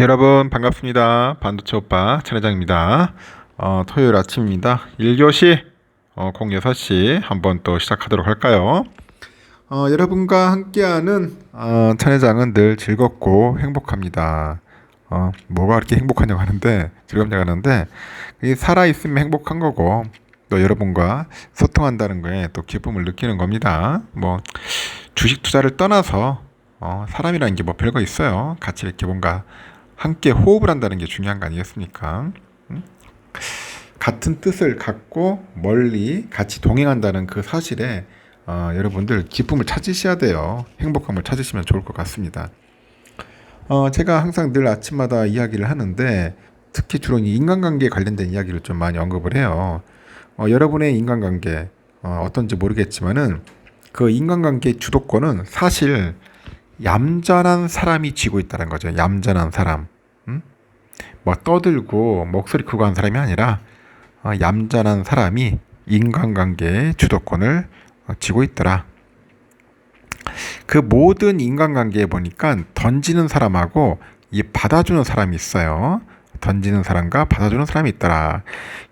여러분 반갑습니다. 반도체 오빠 천회장입니다. 어, 토요일 아침입니다. 1교시 어, 06시 한번 또 시작하도록 할까요? 어, 여러분과 함께하는 어, 천회장은 늘 즐겁고 행복합니다. 어, 뭐가 그렇게 행복하냐고 하는데 즐겁냐고 하는데 이 살아 있으면 행복한 거고 또 여러분과 소통한다는 거에 또 기쁨을 느끼는 겁니다. 뭐 주식 투자를 떠나서 어, 사람이라는 게 뭐 별거 있어요. 같이 이렇게 뭔가 함께 호흡을 한다는 게 중요한 거 아니겠습니까? 음? 같은 뜻을 갖고 멀리 같이 동행한다는 그 사실에 어, 여러분들 기쁨을 찾으셔야 돼요. 행복함을 찾으시면 좋을 것 같습니다. 어, 제가 항상 늘 아침마다 이야기를 하는데 특히 주로 이 인간관계에 관련된 이야기를 좀 많이 언급을 해요. 어, 여러분의 인간관계 어, 어떤지 모르겠지만은 그 인간관계 주도권은 사실 얌전한 사람이 쥐고 있다는 거죠. 얌전한 사람. 음? 뭐 떠들고 목소리 크고 한 사람이 아니라 어, 얌전한 사람이 인간관계의 주도권을 어, 쥐고 있더라. 그 모든 인간관계에 보니까 던지는 사람하고 이 받아주는 사람이 있어요. 던지는 사람과 받아주는 사람이 있더라.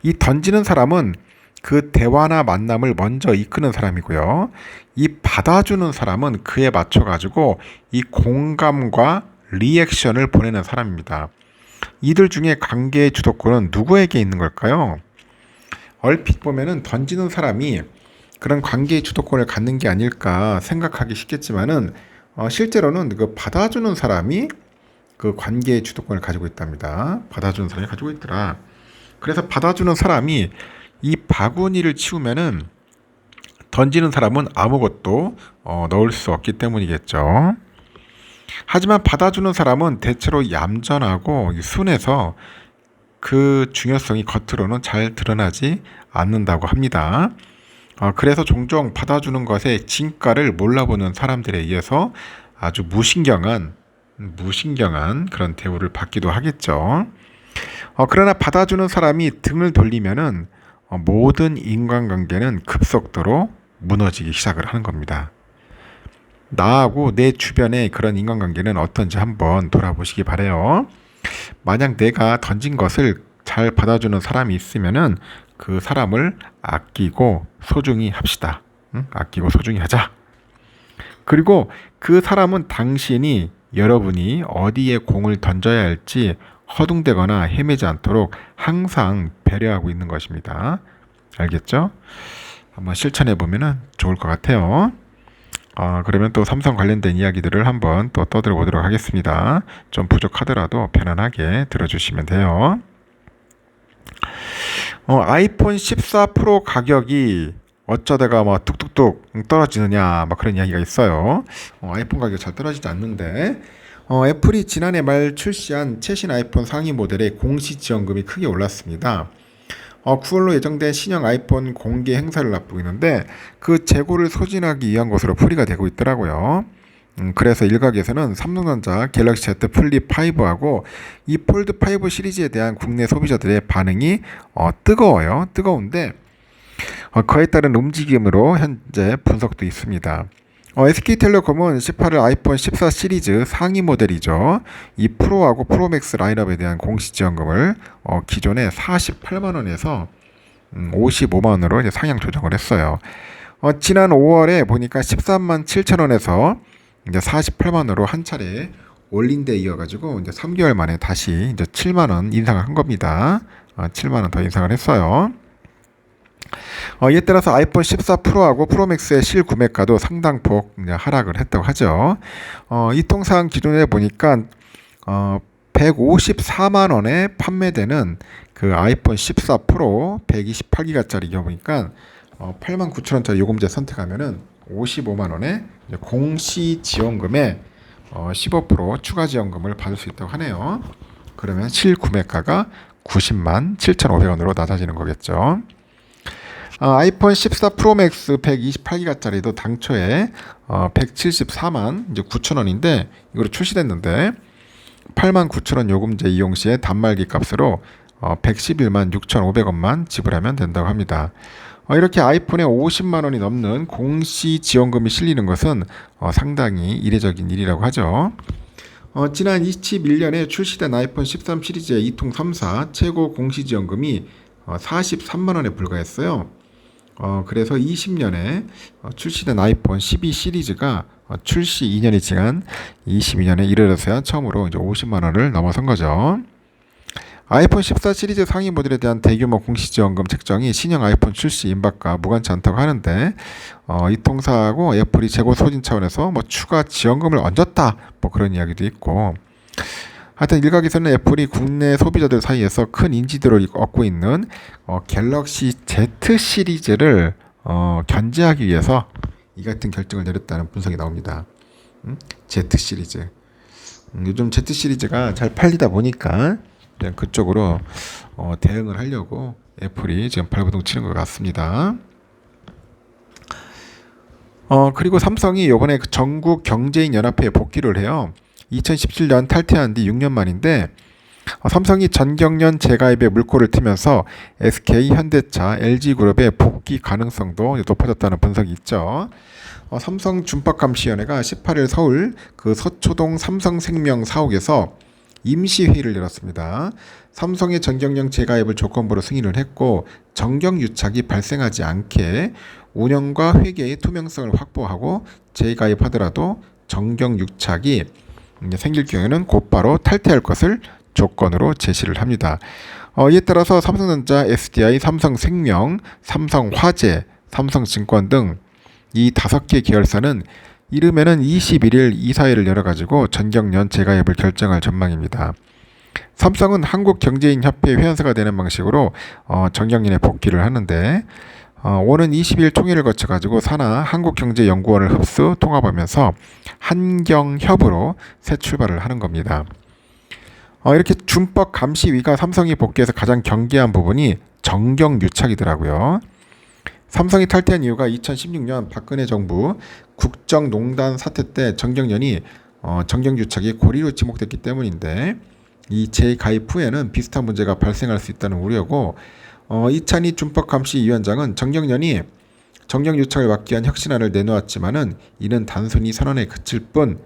이 던지는 사람은 그 대화나 만남을 먼저 이끄는 사람이고요. 이 받아주는 사람은 그에 맞춰 가지고 이 공감과 리액션을 보내는 사람입니다. 이들 중에 관계의 주도권은 누구에게 있는 걸까요? 얼핏 보면은 던지는 사람이 그런 관계의 주도권을 갖는 게 아닐까 생각하기 쉽겠지만은 어, 실제로는 그 받아주는 사람이 그 관계의 주도권을 가지고 있답니다. 받아주는 사람이 가지고 있더라. 그래서 받아주는 사람이 이 바구니를 치우면은 던지는 사람은 아무것도 어, 넣을 수 없기 때문이겠죠. 하지만 받아주는 사람은 대체로 얌전하고 순해서 그 중요성이 겉으로는 잘 드러나지 않는다고 합니다. 어, 그래서 종종 받아주는 것의 진가를 몰라보는 사람들에 의해서 아주 무신경한 무신경한 그런 대우를 받기도 하겠죠. 어, 그러나 받아주는 사람이 등을 돌리면은 어, 모든 인간관계는 급속도로 무너지기 시작을 하는 겁니다. 나하고 내 주변의 그런 인간관계는 어떤지 한번 돌아보시기 바래요. 만약 내가 던진 것을 잘 받아주는 사람이 있으면은 그 사람을 아끼고 소중히 합시다. 응? 아끼고 소중히 하자. 그리고 그 사람은 당신이 여러분이 어디에 공을 던져야 할지 허둥대거나 헤매지 않도록 항상 배려하고 있는 것입니다. 알겠죠? 한번 실천해 보면 좋을 것 같아요. 어, 그러면 또 삼성 관련된 이야기들을 한번 또 떠들어 보도록 하겠습니다. 좀 부족하더라도 편안하게 들어주시면 돼요. 어, 아이폰 14 프로 가격이 어쩌다가 막 뚝뚝뚝 떨어지느냐 막 그런 이야기가 있어요. 어, 아이폰 가격 잘 떨어지지 않는데 어, 애플이 지난해 말 출시한 최신 아이폰 상위 모델의 공시 지원금이 크게 올랐습니다. 어, 9월로 예정된 신형 아이폰 공개 행사를 앞두고 있는데 그 재고를 소진하기 위한 것으로 풀이가 되고 있더라고요. 음, 그래서 일각에서는 삼성전자 갤럭시 Z 플립 5하고 이 폴드 5 시리즈에 대한 국내 소비자들의 반응이 어, 뜨거워요. 뜨거운데 어, 그에 따른 움직임으로 현재 분석도 있습니다. 어, SK텔레콤은 18일 아이폰 14 시리즈 상위 모델이죠. 이 프로하고 프로맥스 라인업에 대한 공시 지원금을 어, 기존에 48만 원에서 음, 55만 원으로 이제 상향 조정을 했어요. 어, 지난 5월에 보니까 13만 7천 원에서 이제 48만 원으로 한 차례 올린 데 이어가지고 이제 3개월 만에 다시 이제 7만 원 인상을 한 겁니다. 어, 7만 원 더 인상을 했어요. 어, 이에 따라서 아이폰 14 프로하고 프로맥스의 실구매가도 상당폭 하락을 했다고 하죠. 어, 이 통상 기준에 보니까 어, 154만 원에 판매되는 그 아이폰 14 프로 128기가짜리 보니까 어, 8만 9천 원짜리 요금제 선택하면은 55만 원에 공시 지원금에 어, 15% 추가 지원금을 받을 수 있다고 하네요. 그러면 실구매가가 90만 7,500원으로 낮아지는 거겠죠. 어, 아이폰 14 프로 맥스 128기가짜리도 당초에 어, 174만 이제 9천 원인데 이거로 출시됐는데 8만 9천 원 요금제 이용 시에 단말기 값으로 어, 111만 6,500원만 지불하면 된다고 합니다. 어, 이렇게 아이폰에 50만 원이 넘는 공시 지원금이 실리는 것은 어, 상당히 이례적인 일이라고 하죠. 어, 지난 21년에 출시된 아이폰 13 시리즈의 2통 3사 최고 공시 지원금이 어, 43만 원에 불과했어요. 어, 그래서 20년에 어, 출시된 아이폰 12 시리즈가 어, 출시 2년이 지난 22년에 이르러서야 처음으로 이제 50만 원을 넘어선 거죠. 아이폰 14 시리즈 상위 모델에 대한 대규모 공시지원금 책정이 신형 아이폰 출시 임박과 무관치 않다고 하는데 어, 이 통사하고 애플이 재고 소진 차원에서 뭐 추가 지원금을 얹었다 뭐 그런 이야기도 있고 하여튼 일각에서는 애플이 국내 소비자들 사이에서 큰 인지도를 얻고 있는 어, 갤럭시 Z 시리즈를 어, 견제하기 위해서 이 같은 결정을 내렸다는 분석이 나옵니다. 음? Z 시리즈. 음, 요즘 Z 시리즈가 잘 팔리다 보니까 그쪽으로 어, 대응을 하려고 애플이 지금 발버둥 치는 것 같습니다. 어 그리고 삼성이 이번에 그 전국 경제인 연합회에 복귀를 해요. 2017년 탈퇴한 뒤 6년 만인데 어, 삼성이 전경련 재가입에 물꼬를 트면서 SK, 현대차, LG그룹의 복귀 가능성도 높아졌다는 분석이 있죠. 어, 삼성 준법감시위원회가 18일 서울 그 서초동 삼성생명 사옥에서 임시회의를 열었습니다. 삼성의 전경련 재가입을 조건부로 승인을 했고 정경유착이 발생하지 않게 운영과 회계의 투명성을 확보하고 재가입하더라도 정경유착이 생길 경우에는 곧바로 탈퇴할 것을 조건으로 제시를 합니다. 어, 이에 따라서 삼성전자, SDI, 삼성생명, 삼성화재, 삼성증권 등 이 다섯 개 계열사는 이르면은 21일 이사회를 열어가지고 전경련 재가입을 결정할 전망입니다. 삼성은 한국경제인협회 회원사가 되는 방식으로 어, 정경련에 복귀를 하는데 어, 오는 20일 총회를 거쳐 가지고 산하 한국경제연구원을 흡수 통합하면서 한경협으로 새 출발을 하는 겁니다. 어, 이렇게 준법 감시위가 삼성이 복귀해서 가장 경계한 부분이 정경유착이더라고요. 삼성이 탈퇴한 이유가 2016년 박근혜 정부 국정농단 사태 때 정경련이 어, 정경유착이 고리로 지목됐기 때문인데 이 재가입 후에는 비슷한 문제가 발생할 수 있다는 우려고 어, 이찬희 준법감시위원장은 정경련이 정경유착을 막기 위한 혁신안을 내놓았지만은 이는 단순히 선언에 그칠 뿐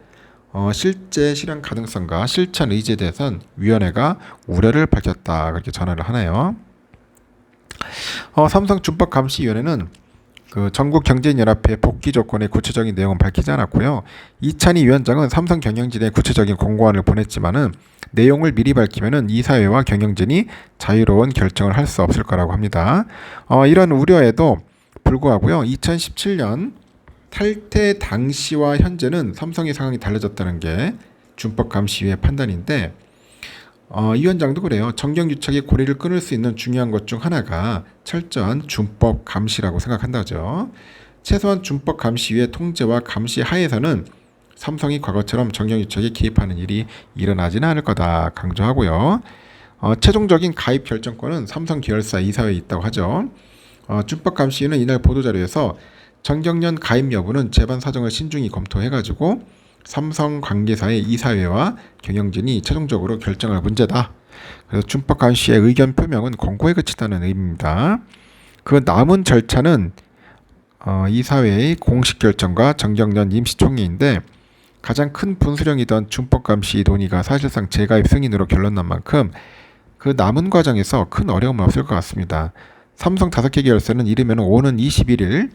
어, 실제 실현 가능성과 실천 의지에 대해선 위원회가 우려를 밝혔다 그렇게 전화를 하네요. 어, 삼성 준법 감시위원회는 그 전국 경제인연합회 복귀 조건의 구체적인 내용은 밝히지 않았고요. 이찬희 위원장은 삼성 경영진에 구체적인 공고안을 보냈지만은 내용을 미리 밝히면은 이사회와 경영진이 자유로운 결정을 할 수 없을 거라고 합니다. 어, 이런 우려에도 불구하고요. 2017년 탈퇴 당시와 현재는 삼성의 상황이 달라졌다는 게 준법 감시위의 판단인데 어, 이 위원장도 그래요. 정경 유착의 고리를 끊을 수 있는 중요한 것 중 하나가 철저한 준법 감시라고 생각한다죠. 최소한 준법 감시 위의 통제와 감시 하에서는 삼성이 과거처럼 정경유착에 개입하는 일이 일어나지는 않을 거다 강조하고요. 어, 최종적인 가입 결정권은 삼성 계열사 이사회에 있다고 하죠. 어, 준법 감시위는 이날 보도자료에서 정경련 가입 여부는 재반 사정을 신중히 검토해가지고 삼성 관계사의 이사회와 경영진이 최종적으로 결정할 문제다. 그래서 준법 감시의 의견 표명은 공고에 그치다는 의미입니다. 그 남은 절차는 어, 이사회의 공식 결정과 정경련 임시총회인데 가장 큰 분수령이던 준법 감시 논의가 사실상 재가입 승인으로 결론난 만큼 그 남은 과정에서 큰 어려움은 없을 것 같습니다. 삼성 다섯 개 계열사는 이르면 오는 21일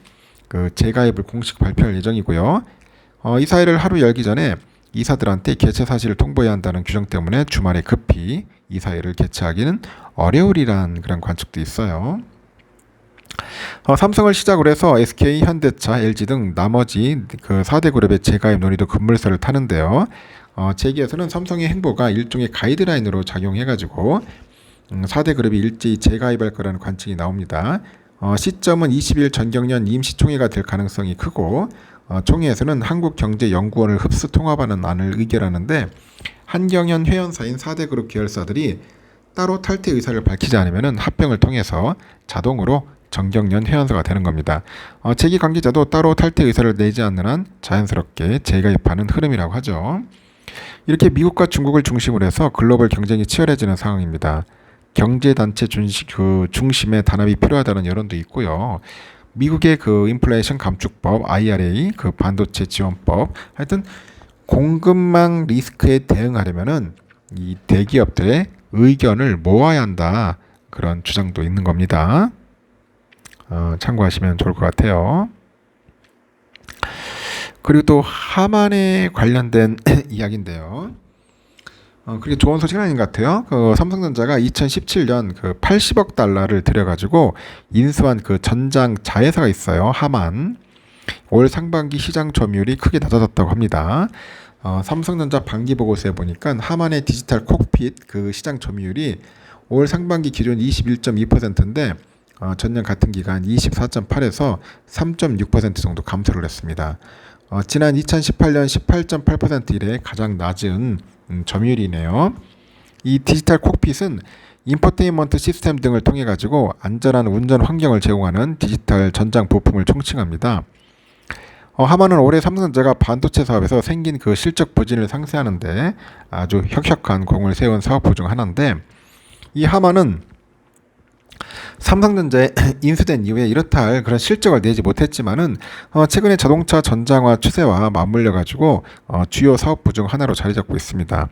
그 재가입을 공식 발표할 예정이고요. 어, 이 사회를 하루 열기 전에 이사들한테 개최 사실을 통보해야 한다는 규정 때문에 주말에 급히 이사회를 개최하기는 어려우리란 그런 관측도 있어요. 어, 삼성을 시작으로 해서 SK, 현대차, LG 등 나머지 그 4대 그룹의 재가입 논의도 급물살을 타는데요. 어, 제기에서는 삼성의 행보가 일종의 가이드라인으로 작용해가지고 음, 4대 그룹이 일제히 재가입할 거라는 관측이 나옵니다. 어, 시점은 20일 전경련 임시총회가 될 가능성이 크고 어, 총회에서는 한국경제연구원을 흡수 통합하는 안을 의결하는데 한경연 회원사인 4대 그룹 계열사들이 따로 탈퇴 의사를 밝히지 않으면 합병을 통해서 자동으로 정경련 회원사가 되는 겁니다. 어, 재기 관계자도 따로 탈퇴 의사를 내지 않는 한 자연스럽게 재가입하는 흐름이라고 하죠. 이렇게 미국과 중국을 중심으로 해서 글로벌 경쟁이 치열해지는 상황입니다. 경제단체 중심, 그 중심의 단합이 필요하다는 여론도 있고요. 미국의 그 인플레이션 감축법, IRA, 그 반도체 지원법, 하여튼 공급망 리스크에 대응하려면은 이 대기업들의 의견을 모아야 한다. 그런 주장도 있는 겁니다. 어, 참고하시면 좋을 것 같아요. 그리고 또 하만에 관련된 이야기인데요. 어, 그게 좋은 소식은 아닌 것 같아요. 그 삼성전자가 2017년 그 80억 달러를 들여가지고 인수한 그 전장 자회사가 있어요. 하만. 올 상반기 시장 점유율이 크게 낮아졌다고 합니다. 어, 삼성전자 반기 보고서에 보니까 하만의 디지털 콕핏 그 시장 점유율이 올 상반기 기준 21.2%인데 어, 전년 같은 기간 24.8에서 3.6% 정도 감소를 했습니다. 어, 지난 2018년 18.8% 이래 가장 낮은 음, 점유율이네요. 이 디지털 콕핏은 인포테인먼트 시스템 등을 통해 가지고 안전한 운전 환경을 제공하는 디지털 전장 부품을 총칭합니다. 어, 하만은 올해 삼성전자가 반도체 사업에서 생긴 그 실적 부진을 상쇄하는데 아주 혁혁한 공을 세운 사업부 중 하나인데 이 하만은 삼성전자에 인수된 이후에 이렇다 할 그런 실적을 내지 못했지만은 어, 최근에 자동차 전장화 추세와 맞물려 가지고 어, 주요 사업부 중 하나로 자리 잡고 있습니다.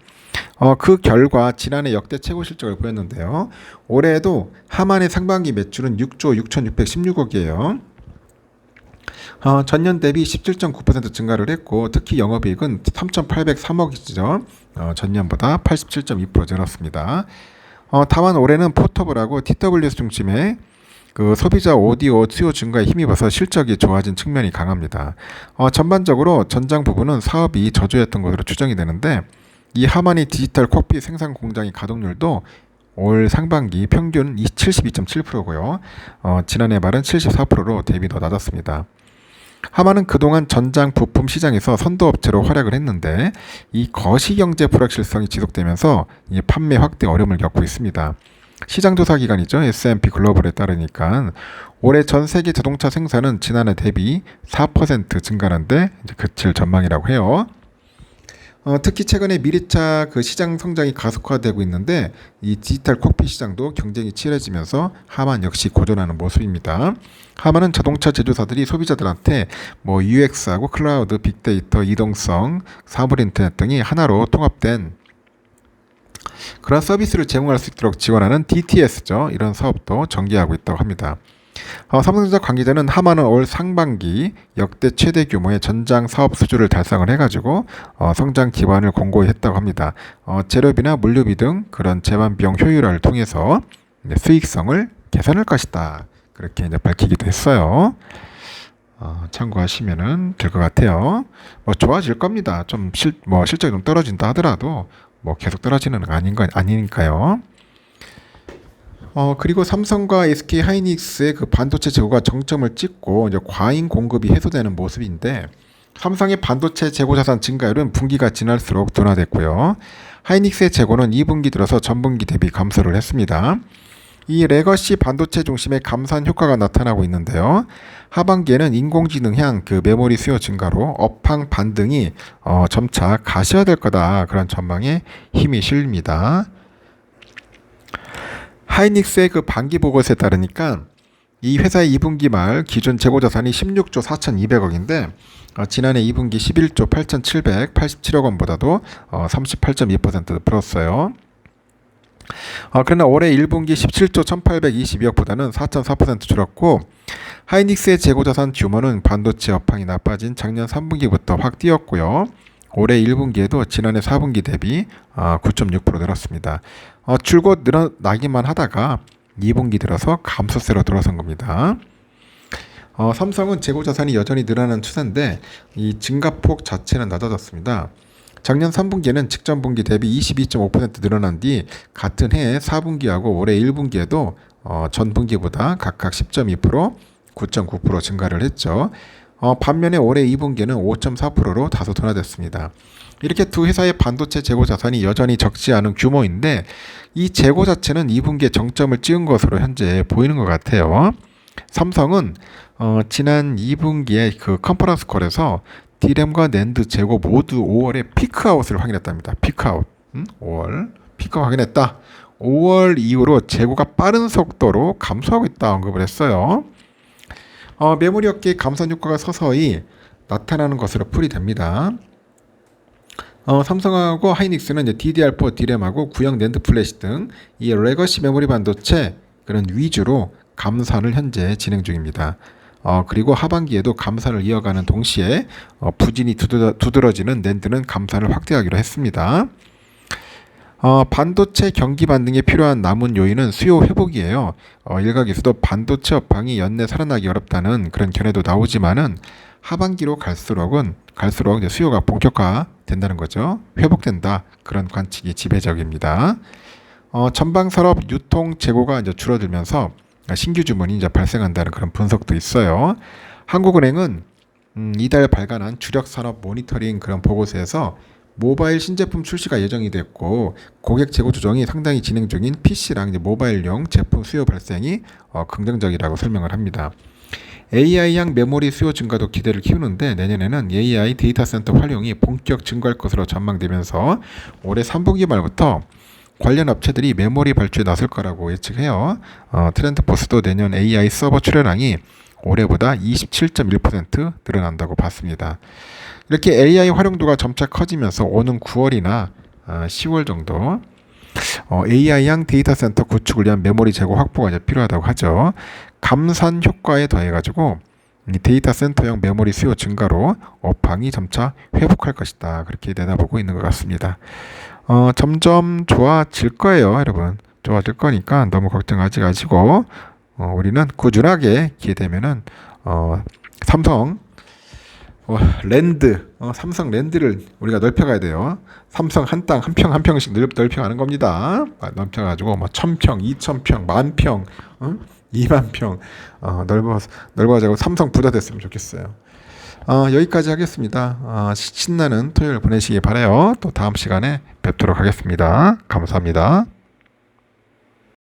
어, 그 결과 지난해 역대 최고 실적을 보였는데요. 올해에도 하만의 상반기 매출은 6조 6,616억이에요. 어, 전년 대비 17.9% 증가를 했고 특히 영업이익은 3,803억이죠. 어, 전년보다 87.2% 늘었습니다. 어, 다만 올해는 포터블하고 TWS 중심의 그 소비자 오디오 수요 증가에 힘입어서 실적이 좋아진 측면이 강합니다. 어, 전반적으로 전장 부분은 사업이 저조했던 것으로 추정이 되는데 이 하마니 디지털 커피 생산 공장의 가동률도 올 상반기 평균 72.7%고요. 어, 지난해 말은 74%로 대비 더 낮았습니다. 하마는 그동안 전장 부품 시장에서 선도업체로 활약을 했는데 이 거시경제 불확실성이 지속되면서 이 판매 확대 어려움을 겪고 있습니다. 시장 조사 기관이죠. S&P 글로벌에 따르니까 올해 전 세계 자동차 생산은 지난해 대비 4% 증가하는데 그칠 전망이라고 해요. 어, 특히 최근에 미래차 그 시장 성장이 가속화되고 있는데 이 디지털 콕핏 시장도 경쟁이 치열해지면서 하만 역시 고전하는 모습입니다. 하만은 자동차 제조사들이 소비자들한테 뭐 UX하고 클라우드, 빅데이터, 이동성, 사물 인터넷 등이 하나로 통합된 그런 서비스를 제공할 수 있도록 지원하는 DTS죠. 이런 사업도 전개하고 있다고 합니다. 어, 삼성전자 관계자는 하마는 올 상반기 역대 최대 규모의 전장 사업 수주를 달성을 해가지고 어, 성장 기반을 공고히 했다고 합니다. 어, 재료비나 물류비 등 그런 재반 비용 효율화를 통해서 수익성을 개선할 것이다. 그렇게 이제 밝히기도 했어요. 어, 참고하시면은 될 것 같아요. 뭐 좋아질 겁니다. 좀 실 뭐 실적이 좀 떨어진다 하더라도 뭐 계속 떨어지는 거 아닌 거 아니니까요. 어, 그리고 삼성과 SK 하이닉스의 그 반도체 재고가 정점을 찍고 이제 과잉 공급이 해소되는 모습인데 삼성의 반도체 재고 자산 증가율은 분기가 지날수록 둔화됐고요. 하이닉스의 재고는 2분기 들어서 전분기 대비 감소를 했습니다. 이 레거시 반도체 중심의 감산 효과가 나타나고 있는데요. 하반기에는 인공지능향 그 메모리 수요 증가로 업황 반등이 어, 점차 가시화될 거다 그런 전망에 힘이 실립니다. 하이닉스의 그 반기 보고서에 따르니까 이 회사의 2분기 말 기존 재고 자산이 16조 4,200억인데 어, 지난해 2분기 11조 8,787억 원보다도 어, 38.2% 불었어요. 어, 그러나 올해 1분기 17조 1,822억보다는 4.4% 줄었고 하이닉스의 재고 자산 규모는 반도체 업황이 나빠진 작년 3분기부터 확 뛰었고요. 올해 1분기에도 지난해 4분기 대비 9.6% 어, 늘었습니다. 어, 줄곧 늘어나기만 하다가 2분기 들어서 감소세로 들어선 겁니다. 어, 삼성은 재고 자산이 여전히 늘어나는 추세인데 이 증가폭 자체는 낮아졌습니다. 작년 3분기에는 직전 분기 대비 22.5% 늘어난 뒤 같은 해에 4분기하고 올해 1분기에도 어, 전 분기보다 각각 10.2%, 9.9% 증가를 했죠. 어, 반면에 올해 2분기에는 5.4%로 다소 둔화됐습니다. 이렇게 두 회사의 반도체 재고 자산이 여전히 적지 않은 규모인데 이 재고 자체는 2분기에 정점을 찍은 것으로 현재 보이는 것 같아요. 삼성은 어, 지난 2분기에 그 컨퍼런스 콜에서 디램과 낸드 재고 모두 5월에 피크아웃을 확인했답니다. 피크아웃. 음? 5월 피크 확인했다. 5월 이후로 재고가 빠른 속도로 감소하고 있다 언급을 했어요. 어, 메모리 업계 감산 효과가 서서히 나타나는 것으로 풀이됩니다. 어, 삼성하고 하이닉스는 이제 DDR4 디램하고 구형 낸드 플래시 등 이 레거시 메모리 반도체 그런 위주로 감산을 현재 진행 중입니다. 어, 그리고 하반기에도 감산을 이어가는 동시에 어, 부진이 두드러, 두드러지는 낸드는 감산을 확대하기로 했습니다. 어, 반도체 경기 반등에 필요한 남은 요인은 수요 회복이에요. 어, 일각에서도 반도체 업황이 연내 살아나기 어렵다는 그런 견해도 나오지만은 하반기로 갈수록은 갈수록 이제 수요가 본격화 된다는 거죠. 회복된다 그런 관측이 지배적입니다. 어, 전방 산업 유통 재고가 이제 줄어들면서 신규 주문이 이제 발생한다는 그런 분석도 있어요. 한국은행은 음, 이달 발간한 주력 산업 모니터링 그런 보고서에서 모바일 신제품 출시가 예정이 됐고 고객 재고 조정이 상당히 진행 중인 PC랑 모바일용 제품 수요 발생이 어, 긍정적이라고 설명을 합니다. AI형 메모리 수요 증가도 기대를 키우는데 내년에는 AI 데이터 센터 활용이 본격 증가할 것으로 전망되면서 올해 3분기 말부터 관련 업체들이 메모리 발주에 나설 거라고 예측해요. 어, 트렌드 포스도 내년 AI 서버 출현량이 올해보다 27.1% 늘어난다고 봤습니다. 이렇게 AI 활용도가 점차 커지면서 오는 9월이나 10월 정도 어, AI형 데이터 센터 구축을 위한 메모리 재고 확보가 이제 필요하다고 하죠. 감산 효과에 더해가지고 이 데이터 센터형 메모리 수요 증가로 업황이 점차 회복할 것이다. 그렇게 내다보고 있는 것 같습니다. 어, 점점 좋아질 거예요, 여러분. 좋아질 거니까 너무 걱정하지 마시고 어, 우리는 꾸준하게 기회되면은 어, 삼성 어, 랜드, 어, 삼성 랜드를 우리가 넓혀가야 돼요. 삼성 한 땅 한 평 한 평씩 넓, 넓혀가는 겁니다. 아, 넓혀가지고 뭐 천평, 이천평, 만평, 어? 이만 평 어, 넓어 넓어가지고 삼성 부자 됐으면 좋겠어요. 어, 여기까지 하겠습니다. 어, 신나는 토요일 보내시기 바래요. 또 다음 시간에 뵙도록 하겠습니다. 감사합니다.